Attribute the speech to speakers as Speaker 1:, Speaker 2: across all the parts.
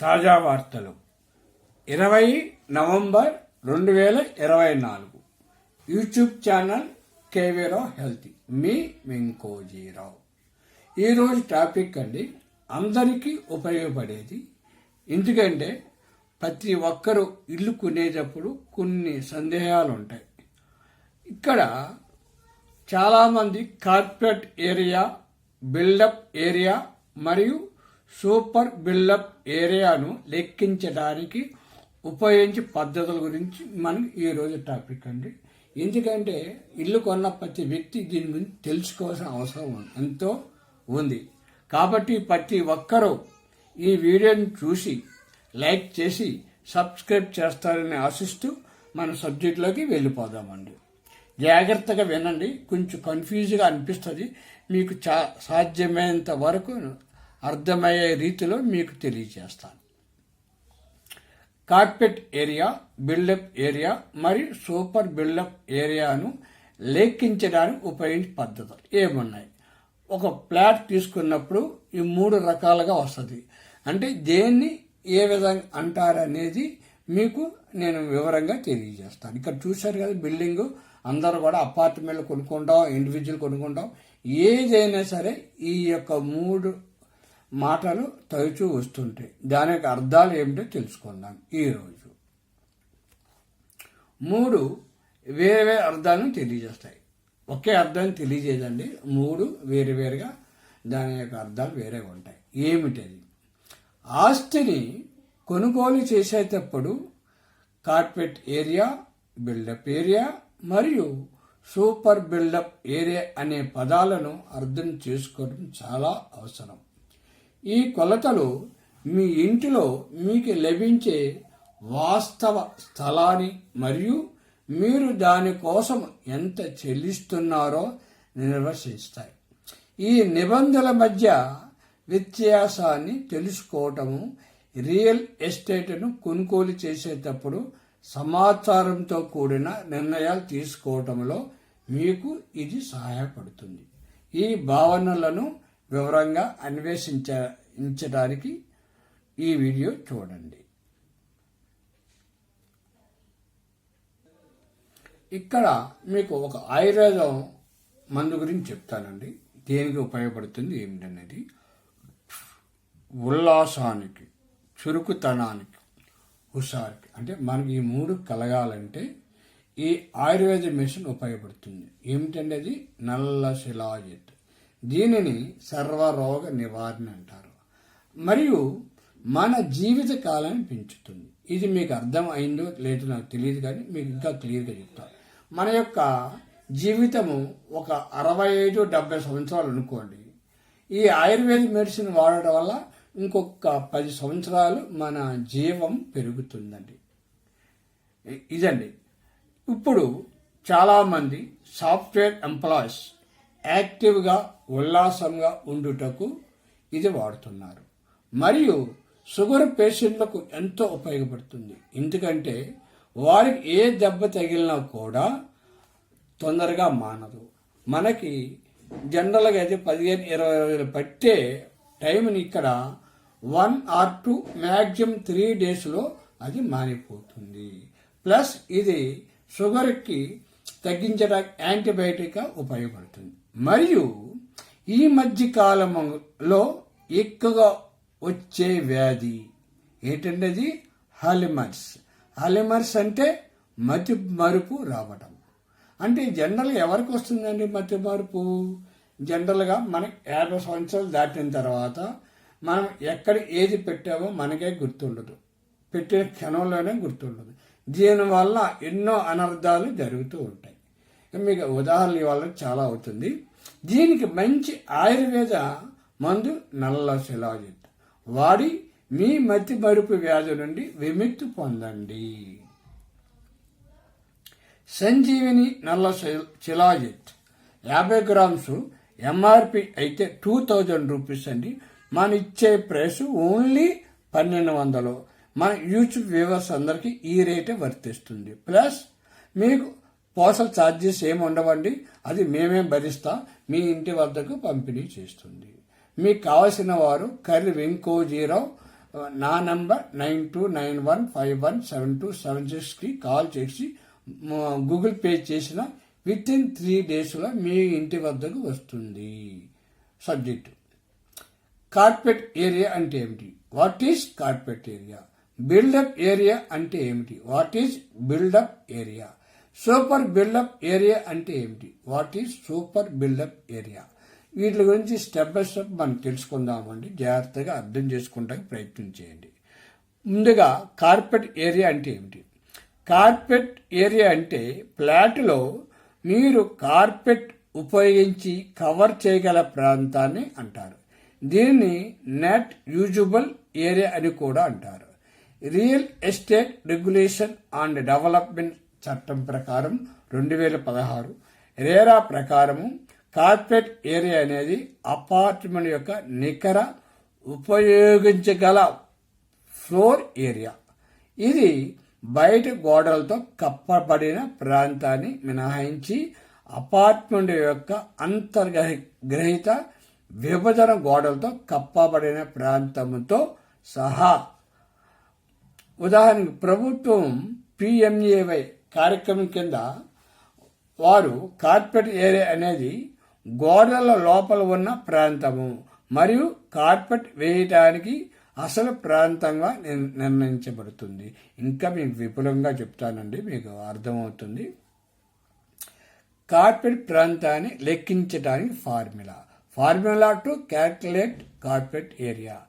Speaker 1: తాజా వార్తలు. ఇరవై నవంబర్ రెండు వేల ఇరవై నాలుగు. YouTube channel KV Rao health. మీ వెంకోజీరావు. ఈరోజు టాపిక్ అండి అందరికీ ఉపయోగపడేది ఎందుకంటే ప్రతి ఒక్కరూ ఇల్లు కొనేటప్పుడు కొన్ని సందేహాలు ఉంటాయి ఇక్కడ చాలామంది కార్పొరేట్ ఏరియా బిల్డప్ ఏరియా మరియు సూపర్ బిల్డప్ ఏరియాను లెక్కించడానికి ఉపయోగించే పద్ధతుల గురించి మనం ఈరోజు టాపిక్ అండి. ఎందుకంటే ఇల్లు కొన్న ప్రతి వ్యక్తి దీని గురించి తెలుసుకోవాల్సిన అవసరం ఎంతో ఉంది. కాబట్టి ప్రతి ఒక్కరూ ఈ వీడియోని చూసి లైక్ చేసి సబ్స్క్రైబ్ చేస్తారని ఆశిస్తూ మన సబ్జెక్టులోకి వెళ్ళిపోదామండి. జాగ్రత్తగా వినండి. కొంచెం కన్ఫ్యూజ్గా అనిపిస్తుంది. మీకు చా సాధ్యమైనంత వరకు అర్థమయ్యే రీతిలో మీకు తెలియజేస్తాను. కార్పెట్ ఏరియా బిల్డప్ ఏరియా మరియు సూపర్ బిల్డప్ ఏరియాను లెక్కించడానికి ఉపయోగించే పద్ధతులు ఏమున్నాయి? ఒక ప్లాట్ తీసుకున్నప్పుడు ఈ మూడు రకాలుగా వస్తుంది. అంటే దేన్ని ఏ విధంగా అంటారనేది మీకు నేను వివరంగా తెలియజేస్తాను. ఇక్కడ చూశారు కదా బిల్డింగ్ అందరూ కూడా అపార్ట్మెంట్లు కొనుక్కుంటాం ఇండివిజువల్ కొనుక్కుంటాం. ఏదైనా సరే ఈ యొక్క మూడు మాటలు తరచూ వస్తుంటాయి. దాని యొక్క అర్థాలు ఏమిటో తెలుసుకుందాం ఈరోజు మూడు వేరే వేరే అర్థాలను తెలియజేస్తాయి. ఒకే అర్థాన్ని తెలియజేయదండి. మూడు వేరు వేరుగా దాని యొక్క అర్థాలు వేరే ఉంటాయి. ఏమిటది? ఆస్తిని కొనుగోలు చేసేటప్పుడు కార్పెట్ ఏరియా బిల్డప్ ఏరియా మరియు సూపర్ బిల్డప్ ఏరియా అనే పదాలను అర్థం చేసుకోవడం చాలా అవసరం. ఈ కొలతలు మీ ఇంటిలో మీకు లభించే వాస్తవ స్థలాన్ని మరియు మీరు దానికోసం ఎంత చెల్లిస్తున్నారో నిర్వచిస్తాయి ఈ నిబంధనల మధ్య వ్యత్యాసాన్ని తెలుసుకోవటము రియల్ ఎస్టేట్ను కొనుగోలు చేసేటప్పుడు సమాచారంతో కూడిన నిర్ణయాలు తీసుకోవటంలో మీకు ఇది సహాయపడుతుంది. ఈ భావనలను వివరంగా అన్వేషించడానికి ఈ వీడియో చూడండి. ఇక్కడ మీకు ఒక ఆయుర్వేదం మందు గురించి చెప్తానండి. దేనికి ఉపయోగపడుతుంది ఏమిటనేది? ఉల్లాసానికి చురుకుతనానికి హుషారికి. అంటే మనకి ఈ మూడు కలగాలంటే ఈ ఆయుర్వేద మెషిన్ ఉపయోగపడుతుంది. ఏమిటంటే అది నల్ల శిలాజిత్. దీనిని సర్వరోగ నివారణ అంటారు. మరియు మన జీవిత కాలాన్ని పెంచుతుంది. ఇది మీకు అర్థం అయిందో లేదో నాకు తెలియదు కానీ మీకు ఇంకా క్లియర్గా చెప్తాను మన యొక్క జీవితము ఒక అరవై ఐదు డెబ్బై సంవత్సరాలు అనుకోండి. ఈ ఆయుర్వేద మెడిసిన్ వాడటం వల్ల ఇంకొక పది సంవత్సరాలు మన జీవం పెరుగుతుందండి. ఇదండి. ఇప్పుడు చాలామంది సాఫ్ట్వేర్ ఎంప్లాయీస్ యాక్టివ్గా ఉల్లాసంగా ఉండుటకు ఇది వాడుతున్నారు. మరియు షుగర్ పేషెంట్లకు ఎంతో ఉపయోగపడుతుంది. ఎందుకంటే వారికి ఏ దెబ్బ తగిలినా కూడా తొందరగా మానదు. మనకి జనరల్గా అయితే పదిహేను ఇరవై రోజులు పట్టే టైంని ఇక్కడ one or two maximum three డేస్లో అది మానిపోతుంది. ప్లస్ ఇది షుగర్కి తగ్గించడానికి యాంటీబయాటిక్గా ఉపయోగపడుతుంది. మరియు ఈ మధ్య కాలంలో ఎక్కువగా వచ్చే వ్యాధి ఏంటంటే అది హాలిమర్స్. హాలిమర్స్ అంటే మతి మరుపు రావటం. అంటే జనరల్గా ఎవరికి వస్తుందండి మతి మరుపు? జనరల్గా మనకి యాభై సంవత్సరాలు దాటిన తర్వాత మనం ఎక్కడ ఏది పెట్టామో మనకే గుర్తుండదు. పెట్టిన క్షణంలోనే గుర్తుండదు. దీనివల్ల ఎన్నో అనర్థాలు జరుగుతూ ఉంటాయి. మీకు ఉదాహరణ ఇవ్వాలని చాలా అవుతుంది. దీనికి మంచి ఆయుర్వేద మందు నల్ల శిలాజిత్. వాడి మీ మతి మరుపు వ్యాధి నుండి విముక్తి పొందండి. సంజీవిని నల్ల శిలాజిత్. యాభై గ్రామ్స్ ఎంఆర్పి అయితే టూ థౌజండ్ రూపీస్ అండి. మన ఇచ్చే ప్రైస్ ఓన్లీ పన్నెండు వందలు. మన యూట్యూబ్ వ్యూవర్స్ అందరికీ ఈ రేటే వర్తిస్తుంది. ప్లస్ మీకు పోసల్ ఛార్జెస్ ఏమి ఉండవండి అది మేమే భరిస్తా మీ ఇంటి వద్దకు పంపిణీ చేస్తుంది. మీకు కావలసిన వారు కర్లి వెంకో జీరో నా number nine two nine one five one seven two seven సిక్స్కి కాల్ చేసి గూగుల్ పే చేసిన విత్ ఇన్ త్రీ డేస్లో మీ ఇంటి వద్దకు వస్తుంది. సబ్జెక్టు. కార్పెట్ ఏరియా అంటే ఏమిటి? What is carpet area? Buildup area అంటే ఏమిటి? What is buildup area? Super buildup area అంటే ఏమిటి? What is super buildup area? వీటి గురించి స్టెప్ బై స్టెప్ మనం తెలుసుకుందామండి. జాగ్రత్తగా అర్థం చేసుకుంటానికి ప్రయత్నం చేయండి. ముందుగా కార్పెట్ ఏరియా అంటే ఏమిటి? కార్పెట్ ఏరియా అంటే ఫ్లాట్లో మీరు కార్పెట్ ఉపయోగించి కవర్ చేయగల ప్రాంతాన్ని అంటారు. దీన్ని నెట్ యూజబుల్ ఏరియా అని కూడా అంటారు. Real estate regulation and development చట్టం ప్రకారం రెండు వేల పదహారు. రేరా ప్రకారము కార్పెట్ ఏరియా అనేది అపార్ట్మెంట్ యొక్క నికర ఉపయోగించగల ఫ్లోర్ ఏరియా. ఇది బయట గోడలతో కప్పబడిన ప్రాంతాన్ని మినహాయించి అపార్ట్మెంట్ యొక్క అంతర్గ్రహిత విభజన గోడలతో కప్పబడిన ప్రాంతంతో సహా. ఉదాహరణకు ప్రభుత్వం పిఎంఏవై కార్యక్రమం కింద వారు కార్పెట్ ఏరియా అనేది గోడల లోపల ఉన్న ప్రాంతము మరియు కార్పెట్ వేయటానికి అసలు ప్రాంతంగా నిర్- నిర్ణయించబడుతుంది. ఇంకా మీకు విపులంగా చెప్తానండి మీకు అర్థమవుతుంది. కార్పెట్ ప్రాంతాన్ని లెక్కించడానికి formula. Formula to calculate carpet area.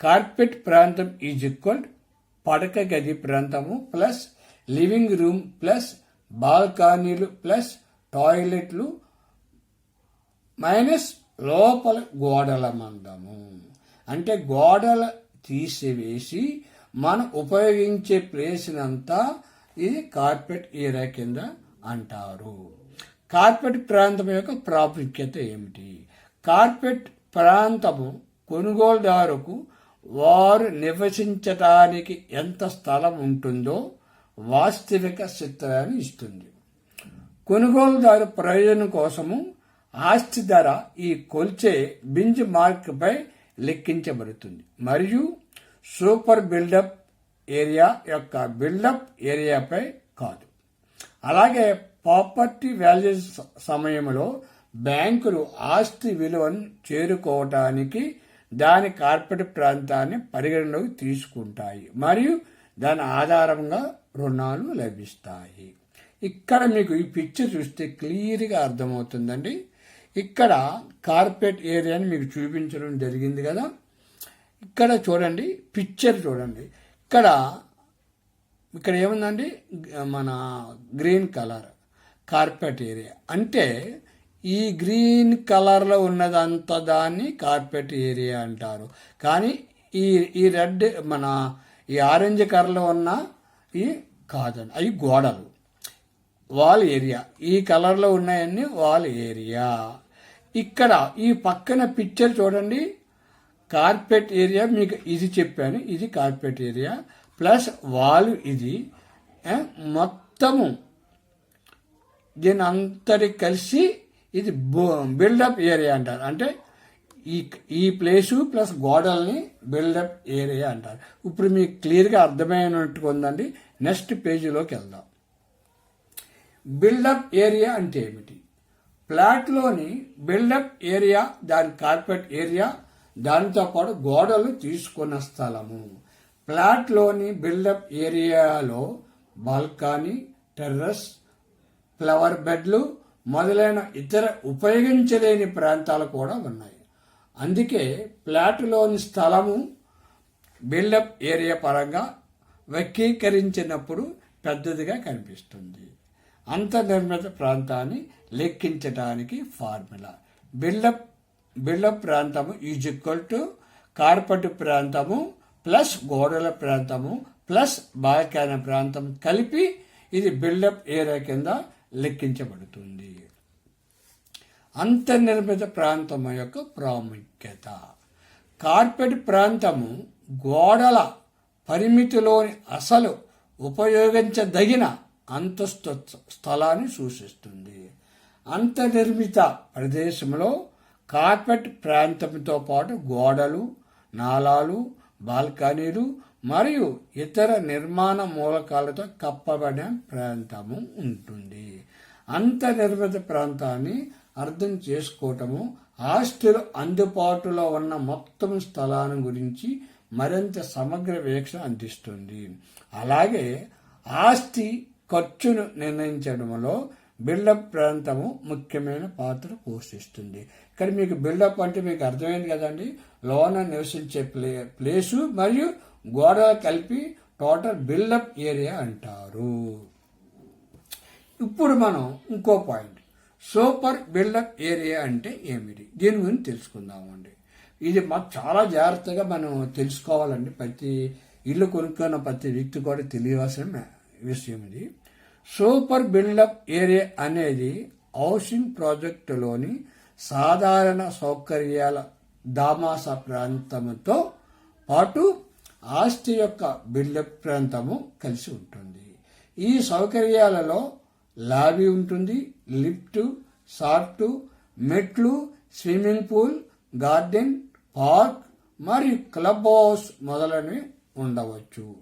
Speaker 1: Carpet ప్రాంతం ఈజ్ ఈక్వల్ పడక గది ప్రాంతము ప్లస్ లివింగ్ రూమ్ ప్లస్ బాల్కనీలు ప్లస్ టాయిలెట్లు మైనస్ లోపల గోడల మందము. అంటే గోడల తీసివేసి మనం ఉపయోగించే ప్లేస్నంతా ఇది కార్పెట్ ఏరియా కింద అంటారు. కార్పెట్ ప్రాంతం యొక్క ప్రాముఖ్యత ఏమిటి? కార్పెట్ ప్రాంతము కొనుగోలుదారుకు వారు నివసించటానికి ఎంత స్థలం ఉంటుందో వాస్తవిక చిత్రాన్ని ఇస్తుంది. కొనుగోలుదారు ప్రయోజనం కోసము ఆస్తి ధర ఈ కొల్చే బింజ్ మార్క్పై లెక్కించబడుతుంది. మరియు సూపర్ బిల్డప్ ఏరియా యొక్క బిల్డప్ ఏరియాపై కాదు. అలాగే ప్రాపర్టీ వాల్యూస్ సమయంలో బ్యాంకులు ఆస్తి విలువను చేరుకోవటానికి దాని కార్పొరేట్ ప్రాంతాన్ని పరిగణలోకి తీసుకుంటాయి. మరియు దాని ఆధారంగా రుణాలు లభిస్తాయి. ఇక్కడ మీకు ఈ పిక్చర్ చూస్తే క్లియర్గా అర్థమవుతుందండి. ఇక్కడ కార్పెట్ ఏరియాని మీకు చూపించడం జరిగింది కదా. ఇక్కడ చూడండి పిక్చర్ చూడండి. ఇక్కడ ఇక్కడ ఏముందండి? మన గ్రీన్ కలర్ కార్పెట్ ఏరియా అంటే ఈ గ్రీన్ కలర్లో ఉన్నదంతా దాన్ని కార్పెట్ ఏరియా అంటారు. కానీ ఈ ఈ రెడ్ మన ఈ ఆరెంజ్ కలర్లో ఉన్న ఈ కాదండి అవి గోడలు వాల్ ఏరియా. ఈ కలర్లో ఉన్నాయన్నీ వాల్ ఏరియా. ఇక్కడ ఈ పక్కన పిక్చర్ చూడండి. కార్పెట్ ఏరియా మీకు ఇది చెప్పాను. ఇది కార్పెట్ ఏరియా. ప్లస్ వాల్ ఇది. మొత్తము దీని అంతటి కలిసి ఇది బిల్డప్ ఏరియా అంటారు. అంటే ఈ ఈ ప్లేసు ప్లస్ గోడల్ని బిల్డప్ ఏరియా అంటారు. ఇప్పుడు మీకు క్లియర్గా అర్థమైనట్టుగా ఉందండి. నెక్స్ట్ పేజీలోకి వెళ్దాం. బిల్డప్ ఏరియా అంటే ఏమిటి? ప్లాట్లోని బిల్డప్ ఏరియా దాని కార్పెట్ ఏరియా దానితో పాటు గోడలు తీసుకున్న స్థలము. ప్లాట్లోని బిల్డప్ ఏరియాలో బాల్కానీ టెర్రస్ ఫ్లవర్ బెడ్లు మొదలైన ఇతర ఉపయోగించలేని ప్రాంతాలు కూడా ఉన్నాయి. అందుకే ప్లాట్లోని స్థలము బిల్డప్ ఏరియా పరంగా వ్యక్తీకరించినప్పుడు పెద్దదిగా కనిపిస్తుంది. అంతర్నిర్మిత ప్రాంతాన్ని లెక్కించడానికి ఫార్ములా. బిల్డప్ బిల్డప్ ప్రాంతము ఈజ్ ఈక్వల్ టు కార్పట్ ప్రాంతము ప్లస్ గోడల ప్రాంతము ప్లస్ బాల్కాన ప్రాంతం కలిపి ఇది బిల్డప్ ఏరియా కింద లెక్కించబడుతుంది. అంతర్నిర్మిత ప్రాంతం యొక్క ప్రాముఖ్యత. కార్పెట్ ప్రాంతము గోడల పరిమితిలోని అసలు ఉపయోగించదగిన అంతస్తు స్థలాన్ని సూచిస్తుంది. అంతర్నిర్మిత ప్రదేశంలో కార్పెట్ ప్రాంతంతో పాటు గోడలు నాలాలు బాల్కనీలు మరియు ఇతర నిర్మాణ మూలకాలతో కప్పబడిన ప్రాంతము ఉంటుంది. అంతర్నిర్మిత ప్రాంతాన్ని అర్థం చేసుకోవటము ఆస్తులు అందుబాటులో ఉన్న మొత్తం స్థలాన్ని గురించి మరింత సమగ్ర వీక్షణ అందిస్తుంది. అలాగే ఆస్తి ఖర్చును నిర్ణయించడంలో బిల్డప్ ప్రాంతము ముఖ్యమైన పాత్ర పోషిస్తుంది. ఇక్కడ మీకు బిల్డప్ అంటే మీకు అర్థమైంది కదండి? లోన నివసించే ప్లే ప్లేసు మరియు గోడలు కలిపి టోటల్ బిల్డప్ ఏరియా అంటారు. ఇప్పుడు మనం ఇంకో పాయింట్. సూపర్ బిల్డప్ ఏరియా అంటే ఏమిటి? దీని గురించి తెలుసుకుందామండి. ఇది మాకు చాలా జాగ్రత్తగా మనం తెలుసుకోవాలండి. ప్రతి ఇల్లు కొనుక్కున్న ప్రతి వ్యక్తి కూడా తెలియవలసిన విషయం ఇది. సూపర్ బిల్డప్ ఏరియా అనేది హౌసింగ్ ప్రాజెక్టులోని సాధారణ సౌకర్యాల దామాస ప్రాంతంతో పాటు ఆస్తి యొక్క బిల్డప్ ప్రాంతము కలిసి ఉంటుంది. ఈ సౌకర్యాలలో లాబీ ఉంటుంది లిఫ్ట్ సాఫ్ట్ మెట్లు స్విమ్మింగ్ పూల్ గార్డెన్ పార్క్ మరియు క్లబ్ హౌస్ మొదలైనవి ఉండవచ్చు.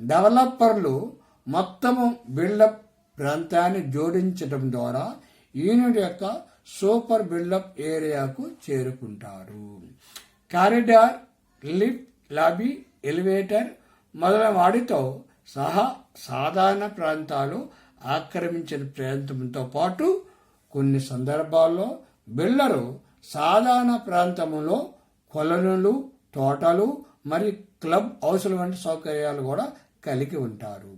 Speaker 1: డెవలపర్లు మొత్తము బిల్డప్ ప్రాంతాన్ని జోడించడం ద్వారా యూనిట్ యొక్క సూపర్ బిల్డప్ ఏరియాకు చేరుకుంటారు. కారిడార్ లిఫ్ట్ లాబీ ఎలివేటర్ మొదలైన వాటితో సహా సాధారణ ప్రాంతాలు ఆక్రమించిన ప్రాంతంతో పాటు కొన్ని సందర్భాల్లో బిల్డరు సాధారణ ప్రాంతంలో కొలనులు తోటలు మరియు క్లబ్ హౌస్ల వంటి సౌకర్యాలు కూడా కలిగి ఉంటారు.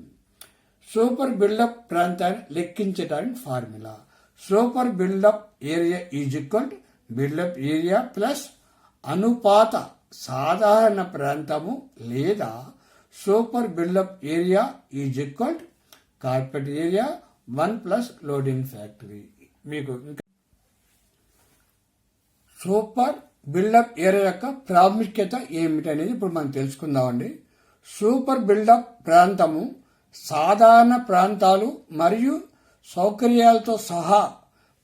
Speaker 1: సూపర్ బిల్డప్ ప్రాంతాన్ని లెక్కించడానికి formula. Super buildup area is equal buildup area plus అనుపాత సాధారణ ప్రాంతము లేదా super buildup area is equal carpet area one plus loading factory. మీకు సూపర్ బిల్డప్ ఏరియా యొక్క ప్రాముఖ్యత ఏమిటనేది ఇప్పుడు మనం తెలుసుకుందామండి. సూపర్ బిల్డప్ ప్రాంతము సాధారణ ప్రాంతాలు మరియు సౌకర్యాలతో సహా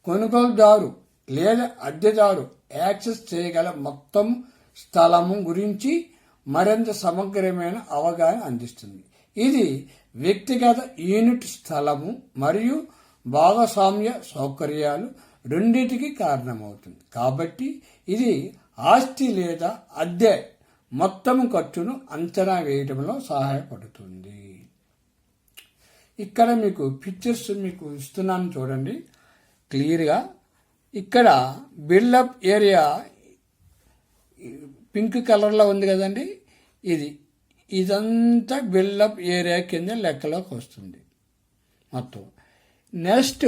Speaker 1: కొనుగోలుదారు లేదా అద్దెదారు యాక్సెస్ చేయగల మొత్తం స్థలము గురించి మరింత సమగ్రమైన అవగాహన అందిస్తుంది. ఇది వ్యక్తిగత యూనిట్ స్థలము మరియు భాగస్వామ్య సౌకర్యాలు రెండింటికి కారణమవుతుంది. కాబట్టి ఇది ఆస్తి లేదా అద్దె మొత్తం ఖర్చును అంచనా వేయడంలో సహాయపడుతుంది. ఇక్కడ మీకు పిక్చర్స్ మీకు ఇస్తున్నాను చూడండి. క్లియర్గా ఇక్కడ బిల్డప్ ఏరియా పింక్ కలర్లో ఉంది కదండి. ఇది ఇదంతా బిల్డప్ ఏరియా కింద లెక్కలోకి వస్తుంది. మొత్తం. నెక్స్ట్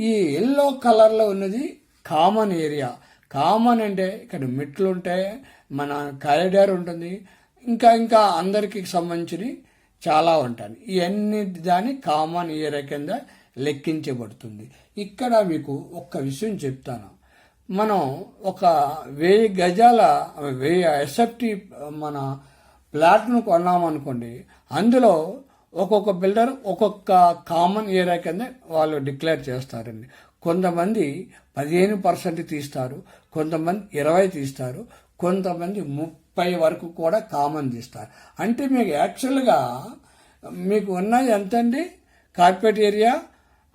Speaker 1: ఈ ఎల్లో కలర్లో ఉన్నది కామన్ ఏరియా. కామన్ అంటే ఇక్కడ మెట్లు ఉంటాయి మన కారిడార్ ఉంటుంది ఇంకా ఇంకా అందరికి సంబంధించి చాలా ఉంటాయి. ఇవన్నీ దాని కామన్ ఏరియా కింద లెక్కించబడుతుంది. ఇక్కడ మీకు ఒక్క విషయం చెప్తాను. మనం ఒక వెయ్యి గజాల వెయ్యి ఎస్ఎఫ్టీ మన ప్లాట్ను కొన్నామనుకోండి అందులో ఒక్కొక్క బిల్డర్ ఒక్కొక్క కామన్ ఏరియా కింద వాళ్ళు డిక్లేర్ చేస్తారండి. కొంతమంది పదిహేను పర్సెంట్ తీస్తారు కొంతమంది ఇరవై తీస్తారు కొంతమంది ముప్పై వరకు కూడా కామన్ తీస్తారు. అంటే మీకు యాక్చువల్గా మీకు ఉన్నది ఎంతండి? Carpet area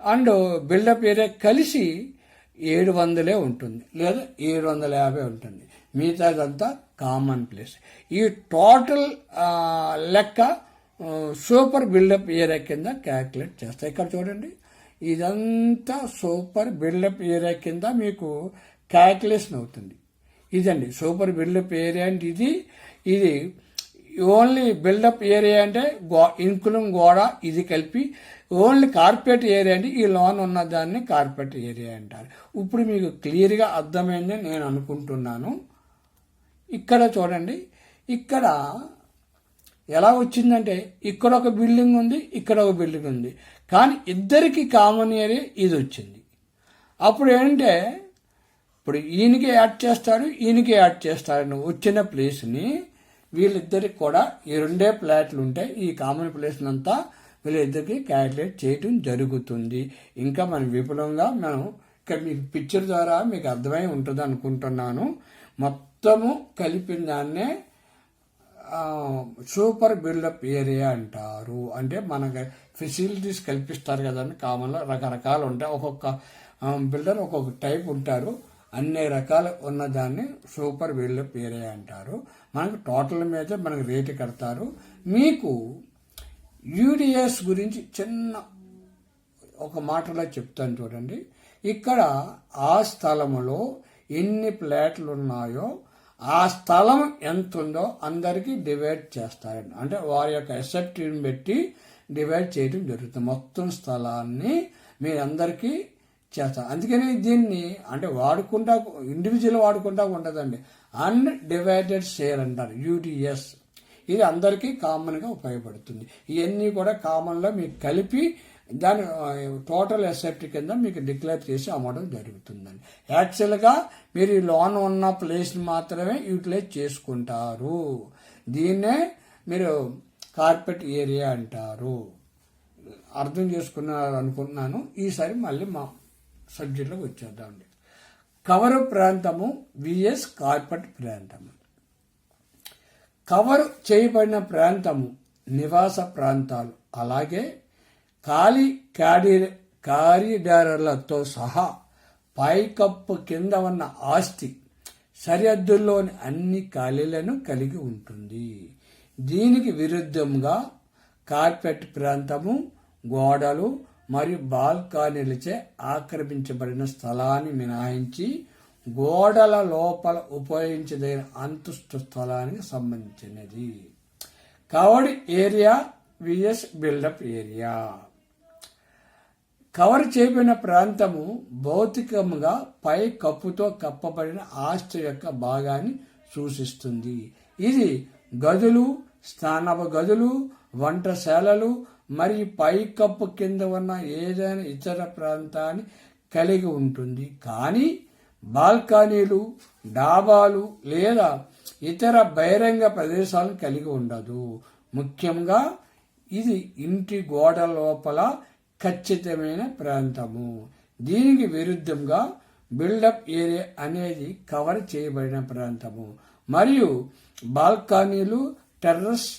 Speaker 1: and buildup area కలిసి ఏడు వందలే ఉంటుంది లేదా ఏడు వందల యాభై ఉంటుంది. మిగతాదంతా కామన్ ప్లేస్ ఈ టోటల్ లెక్క సూపర్ బిల్డప్ ఏరియా కింద క్యాల్కులేట్ చేస్తాయి ఇక్కడ చూడండి. ఇదంతా సూపర్ బిల్డప్ ఏరియా కింద మీకు క్యాల్కులేషన్ అవుతుంది. ఇదండి సూపర్ బిల్డప్ ఏరియా అంటే ఇది ఇది ఓన్లీ బిల్డప్ ఏరియా అంటే గో ఇంకులం గోడ ఇది కలిపి ఓన్లీ కార్పెట్ ఏరియా అంటే ఈ లోన్ ఉన్న దాన్ని కార్పెట్ ఏరియా అంటారు. ఇప్పుడు మీకు క్లియర్గా అర్థమైందని నేను అనుకుంటున్నాను. ఇక్కడ చూడండి. ఇక్కడ ఎలా వచ్చిందంటే ఇక్కడ ఒక బిల్డింగ్ ఉంది ఇక్కడ ఒక బిల్డింగ్ ఉంది. కానీ ఇద్దరికి కామన్ ఏరియా ఇది వచ్చింది. అప్పుడు ఏంటంటే ఇప్పుడు ఈయనకి యాడ్ చేస్తారు ఈయనకి యాడ్ చేస్తారు వచ్చిన ప్లేస్ని వీళ్ళిద్దరికి కూడా ఈ రెండే ప్లాట్లు ఉంటాయి ఈ కామన్ ప్లేస్ని అంతా వీళ్ళిద్దరికి క్యాలిక్యులేట్ చేయటం జరుగుతుంది. ఇంకా మనం విపులంగా మనం ఇక్కడ మీకు పిక్చర్ ద్వారా మీకు అర్థమై ఉంటుంది అనుకుంటున్నాను మొత్తము కలిపిన దాన్నే సూపర్ బిల్డప్ ఏరియా అంటారు. అంటే మనకి ఫెసిలిటీస్ కల్పిస్తారు కదండి కామన్లో రకరకాలు ఉంటాయి. ఒక్కొక్క బిల్డర్ ఒక్కొక్క టైప్ ఉంటారు. అన్ని రకాలు ఉన్నదాన్ని సూపర్ బిల్డప్ ఏరియా అంటారు. మనకు టోటల్ మీద మనకు రేటు కడతారు. మీకు యూడిఎస్ గురించి చిన్న ఒక మాటలో చెప్తాను చూడండి. ఇక్కడ ఆ స్థలంలో ఎన్ని ప్లాట్లు ఉన్నాయో ఆ స్థలం ఎంత ఉందో అందరికీ డివైడ్ చేస్తారండి. అంటే వారి యొక్క ఎసెప్టీని బట్టి డివైడ్ చేయడం జరుగుతుంది. మొత్తం స్థలాన్ని మీరందరికీ చేస్తారు అందుకని దీన్ని అంటే వాడుకుంటా ఇండివిజువల్ వాడుకుంటా ఉండదండి. అన్డివైడెడ్ షేర్ అంటారు యూడిఎస్ ఇది అందరికీ కామన్గా ఉపయోగపడుతుంది. ఇవన్నీ కూడా కామన్లో మీకు కలిపి దాని టోటల్ ఎసెప్ట్ కింద మీకు డిక్లేర్ చేసి అమ్మడం జరుగుతుందండి. యాక్చువల్గా మీరు ఈ లోన్ ఉన్న ప్లేస్ని మాత్రమే యూటిలైజ్ చేసుకుంటారు. దీన్నే మీరు కార్పెట్ ఏరియా అంటారు. అర్థం చేసుకున్నారు అనుకుంటున్నాను. ఈసారి మళ్ళీ మా సబ్జెక్ట్లోకి వచ్చేద్దామండి. కవరు ప్రాంతము విఎస్ కార్పెట్ ప్రాంతము కవర్ చేయబడిన ప్రాంతము నివాస ప్రాంతాలు. అలాగే ఖాళీ క్యాడి కారిడార్లతో సహా పైకప్పు కింద ఉన్న ఆస్తి సరిహద్దుల్లోని అన్ని ఖాళీలను కలిగి ఉంటుంది. దీనికి విరుద్ధంగా కార్పెట్ ప్రాంతము గోడలు మరియు బాల్కానీలచే ఆక్రమించబడిన స్థలాన్ని మినహాయించి గోడల లోపల ఉపయోగించదగిన అంతస్తు స్థలానికి సంబంధించినది. Covered area VS buildup area. Cover చేయబడిన ప్రాంతము భౌతికంగా పై కప్పుతో కప్పబడిన ఆస్తి యొక్క భాగాన్ని సూచిస్తుంది. ఇది గదులు స్నానపు గదులు వంటశాలలు మరియు పై కప్పు కింద ఉన్న ఏదైనా ఇతర ప్రాంతాన్ని కలిగి ఉంటుంది. కానీ బాల్కనీలు డాబాలు లేదా ఇతర బహిరంగ ప్రదేశాలను కలిగి ఉండదు. ముఖ్యంగా ఇది ఇంటి గోడ లోపల ఖచ్చితమైన ప్రాంతము. దీనికి విరుద్ధంగా బిల్డప్ ఏరియా అనేది కవర్ చేయబడిన ప్రాంతము. మరియు బాల్కానీలు టెర్రస్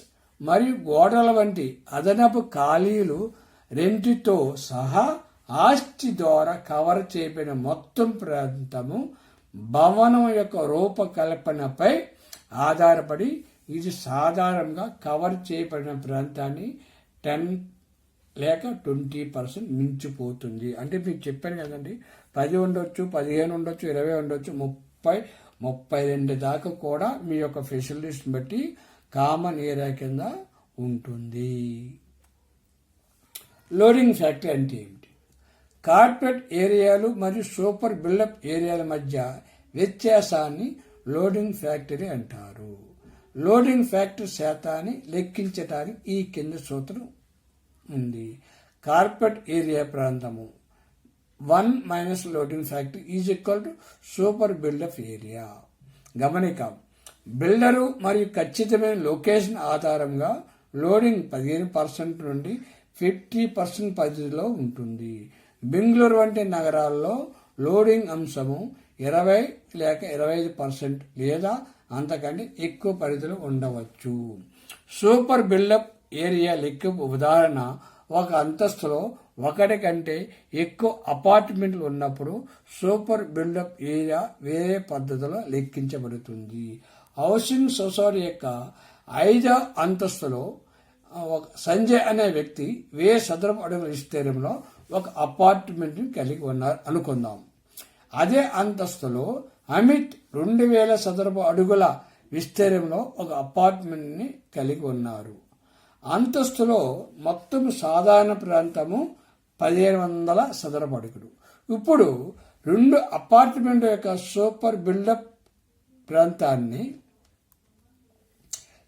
Speaker 1: మరియు గోడల వంటి అదనపు ఖాళీలు రెంటితో సహా ఆస్తి ద్వారా కవర్ చేయబడిన మొత్తం ప్రాంతము భవనం యొక్క రూపకల్పనపై ఆధారపడి ఇది సాధారణంగా కవర్ చేయబడిన ప్రాంతాన్ని టెన్ లేక ట్వంటీ పర్సెంట్ మించిపోతుంది. అంటే మీకు చెప్పాను కదండి పది ఉండొచ్చు పదిహేను ఉండొచ్చు ఇరవై ఉండొచ్చు ముప్పై ముప్పై రెండు దాకా కూడా మీ యొక్క ఫెసిలిటీస్ని బట్టి కామన్ ఏరియా కింద ఉంటుంది. లోడింగ్ ఫ్యాక్టరీ అంటే ఏమిటి? కార్పొరేట్ ఏరియాలు మరియు సూపర్ బిల్డప్ ఏరియాల మధ్య వ్యత్యాసాన్ని లోడింగ్ ఫ్యాక్టరీ అంటారు. లోడింగ్ ఫ్యాక్టరీ శాతాన్ని లెక్కించడానికి ఈ కింద సూత్రం ఉంది. కార్పెట్ ఏరియా ప్రాంతము. One minus loading factory is equal to super buildup area. గమనిక బిల్డరు మరియు ఖచ్చితమైన లొకేషన్ ఆధారంగా లోడింగ్ పదిహేను పర్సెంట్ నుండి ఫిఫ్టీ పర్సెంట్ పరిధిలో ఉంటుంది. బెంగళూరు వంటి నగరాల్లో లోడింగ్ అంశము ఇరవై లేక ఇరవై ఐదు పర్సెంట్ లేదా అంతకంటే ఎక్కువ పరిధిలో ఉండవచ్చు. సూపర్ బిల్డప్ ఏరియా లెక్కింపు ఉదాహరణ ఒక అంతస్తులో ఒకటి కంటే ఎక్కువ అపార్ట్మెంట్లు ఉన్నప్పుడు సూపర్ బిల్డప్ ఏరియా వేరే పద్ధతిలో లెక్కించబడుతుంది. హౌసింగ్ సొసైటీ యొక్క ఐదో అంతస్తులో ఒక సంజయ్ అనే వ్యక్తి వే సదరపు అడుగుల విస్తీర్ణంలో ఒక అపార్ట్మెంట్ని కలిగి ఉన్నారు అనుకుందాం. అదే అంతస్తులో అమిత్ రెండు వేల సదరపు అడుగుల విస్తీర్ణంలో ఒక అపార్ట్మెంట్ని కలిగి ఉన్నారు. అంతస్తులో మొత్తం సాధారణ ప్రాంతము పదిహేను వందల చదరపు అడుగులు ఇప్పుడు రెండు అపార్ట్మెంట్ యొక్క సూపర్ బిల్డప్ ప్రాంతాన్ని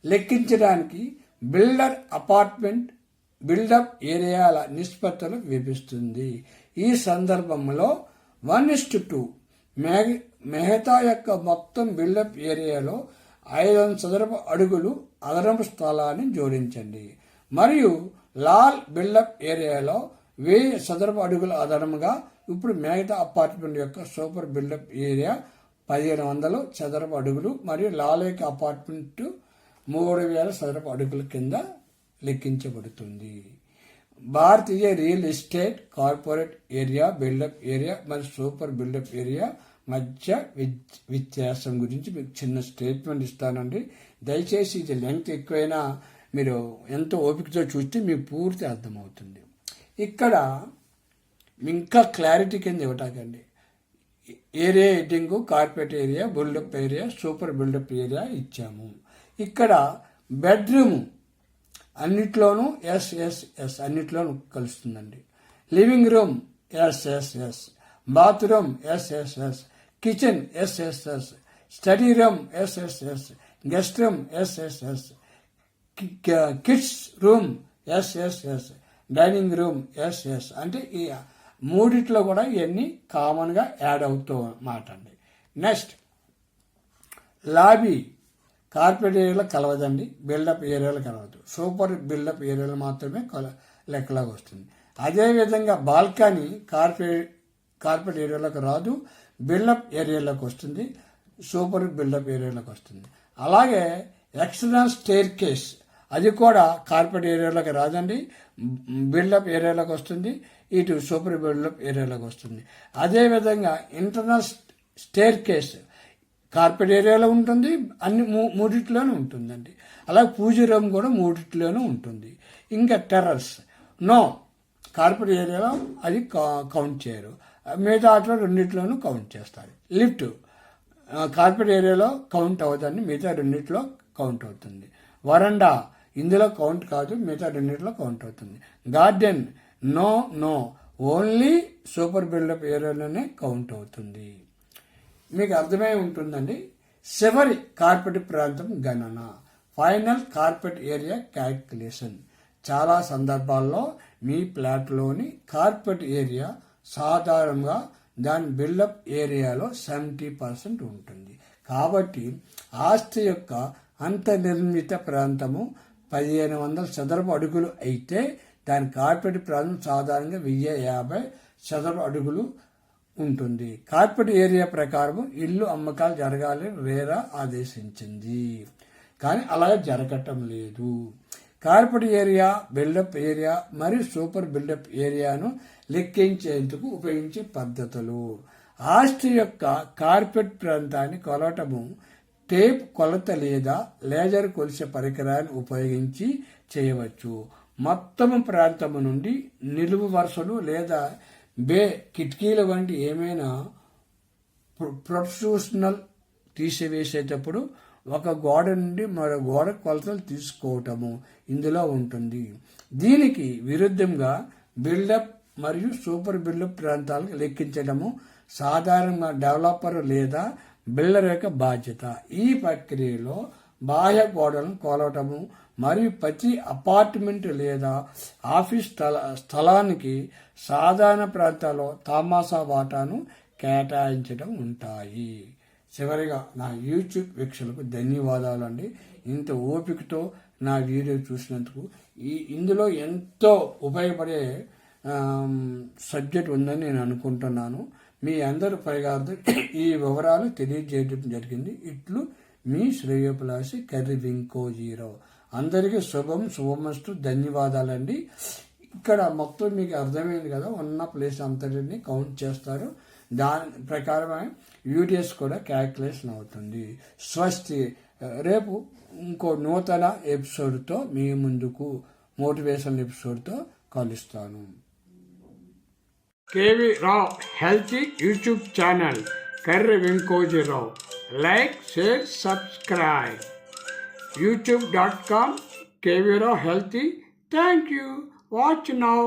Speaker 1: లెక్కించడానికి బిల్డర్ అపార్ట్మెంట్ బిల్డప్ ఏరియాల నిష్పత్తులు విభిస్తుంది ఈ సందర్భంలో వన్ ఇస్ట్ టూ మెహతా యొక్క మొత్తం బిల్డప్ ఏరియాలో ఐదు వందల చదరపు అడుగులు అదనపు స్థలాన్ని జోడించండి. మరియు లాల్ బిల్డప్ ఏరియాలో వెయ్యి చదరపు అడుగుల అదనముగా ఇప్పుడు మిగతా అపార్ట్మెంట్ యొక్క సూపర్ బిల్డప్ ఏరియా పదిహేను వందలు చదరపు అడుగులు మరియు లాల్ యొక్క అపార్ట్మెంట్ మూడు వేల చదరపు అడుగుల కింద లెక్కించబడుతుంది. భారతీయ real estate corporate area buildup area మరియు సూపర్ బిల్డప్ ఏరియా మధ్య వ్యత్యాసం గురించి మీకు చిన్న స్టేట్మెంట్ ఇస్తానండి. దయచేసి ఇది లెంగ్త్ ఎక్కువైనా మీరు ఎంతో ఓపికతో చూస్తే మీకు పూర్తి అర్థమవుతుంది. ఇక్కడ ఇంకా క్లారిటీ కింద ఇవ్వటాకండి area adding carpet area built up area super built up area ఇచ్చాము. ఇక్కడ బెడ్రూమ్ అన్నిట్లోనూ ఎస్ ఎస్ ఎస్ అన్నిట్లోనూ కలుస్తుందండి. Living room yes yes yes bathroom yes yes yes kitchen yes yes yes study room yes yes yes guest room yes yes yes kids room yes yes yes dining room yes yes అంటే ఈ మూడిట్లో కూడా ఇవన్నీ కామన్గా add అవుతూ మాట అండి next lobby. Corporate ఏరియాలో కలవదండి. బిల్డప్ ఏరియాలో కలవదు. సూపర్ బిల్డప్ ఏరియాలో మాత్రమే కల లెక్కలాగా వస్తుంది. అదేవిధంగా బాల్కనీ కార్పొరేట్ కార్పొరేట్ ఏరియాలోకి రాదు. బిల్డప్ ఏరియాలోకి వస్తుంది సూపర్ బిల్డప్ ఏరియాలోకి వస్తుంది. అలాగే ఎక్స్టర్నల్ స్టేర్ కేస్ అది కూడా కార్పెట్ ఏరియాలోకి రాదండి బిల్డప్ ఏరియాలోకి వస్తుంది ఇటు సూపర్ బిల్డప్ ఏరియాలోకి వస్తుంది. అదేవిధంగా ఇంటర్నల్ స్టేర్ కేస్ కార్పెట్ ఏరియాలో ఉంటుంది అన్ని మూ ఉంటుందండి. అలాగే పూజ రూమ్ కూడా మూడిట్లోనే ఉంటుంది. ఇంకా టెర్రస్ నో కార్పెట్ ఏరియాలో అది కా- కౌంట్ చేయరు. మిగతా ఆటలో రెండింటిలోనూ కౌంట్ చేస్తారు. లిఫ్ట్ కార్పెట్ ఏరియాలో కౌంట్ అవుతుంది మిగతా రెండింటిలో కౌంట్ అవుతుంది. వరండా ఇందులో కౌంట్ కాదు మిగతా రెండింటిలో కౌంట్ అవుతుంది. Garden no no only super built up ఏరియాలోనే కౌంట్ అవుతుంది. మీకు అర్థమై ఉంటుందండి? చివరి కార్పెట్ ప్రాంతం గణన ఫైనల్ కార్పెట్ ఏరియా క్యాల్కులేషన్ చాలా సందర్భాల్లో మీ ప్లాట్లోని కార్పెట్ ఏరియా సాధారణంగా దాని బిల్డప్ ఏరియాలో సెవెంటీ పర్సెంట్ ఉంటుంది. కాబట్టి ఆస్తి యొక్క అంతర్నిర్మిత ప్రాంతము పదిహేను వందల చదరపు అడుగులు అయితే దాని కార్పెట్ ప్రాంతం సాధారణంగా వెయ్యి యాభై చదరపు అడుగులు ఉంటుంది. కార్పెట్ ఏరియా ప్రకారం ఇల్లు అమ్మకాలు జరగాలని రేరా ఆదేశించింది. కానీ అలా జరగటం లేదు. Carpet area built up area మరియు సూపర్ బిల్డప్ ఏరియాను లెక్కించేందుకు ఉపయోగించే పద్ధతులు. ఆస్తి యొక్క కార్పెట్ ప్రాంతాన్ని కొలవటము టేప్ కొలత లేదా లేజర్ కొలిసే పరికరాన్ని ఉపయోగించి చేయవచ్చు. మొత్తము ప్రాంతము నుండి నిలువు వరుసలు లేదా బే కిటికీల వంటి ఏమైనా ప్రొఫెషనల్ తీసివేసేటప్పుడు ఒక గోడ నుండి మరో గోడ కొలతలు తీసుకోవటము ఇందులో ఉంటుంది. దీనికి విరుద్ధంగా బిల్డప్ మరియు సూపర్ బిల్లు ప్రాంతాలకు లెక్కించడము సాధారణంగా డెవలపర్ లేదా బిల్డర్ యొక్క బాధ్యత. ఈ ప్రక్రియలో బాహ్య గోడలను కొలవటము మరియు ప్రతి అపార్ట్మెంట్ లేదా ఆఫీస్ స్థల స్థలానికి సాధారణ ప్రాంతాల్లో తామాసా వాటాను కేటాయించడం ఉంటాయి. చివరిగా నా యూట్యూబ్ వీక్షలకు ధన్యవాదాలు అండి ఇంత ఓపికతో నా వీడియో చూసినందుకు. ఈ ఇందులో ఎంతో ఉపయోగపడే సబ్జెక్ట్ ఉందని నేను అనుకుంటున్నాను. మీ అందరి పైగార్థం ఈ వివరాలు తెలియజేయడం జరిగింది. ఇట్లు మీ శ్రేయోపలాసి వింకో జీరో అందరికీ శుభం శుభమస్తు ధన్యవాదాలండి. ఇక్కడ మొత్తం మీకు అర్థమైంది కదా ఉన్న ప్లేస్ అంతటిని కౌంట్ చేస్తారు. దాని ప్రకారమే యూడిఎస్ కూడా క్యాల్కులేషన్ అవుతుంది. స్వస్తి రేపు ఇంకో నూతన ఎపిసోడ్తో మీ ముందుకు మోటివేషన్ ఎపిసోడ్తో కలుస్తాను. K V Rao healthy YouTube channel Karri Venkojirao like share subscribe YouTube dot com K V Rao healthy thank you watch now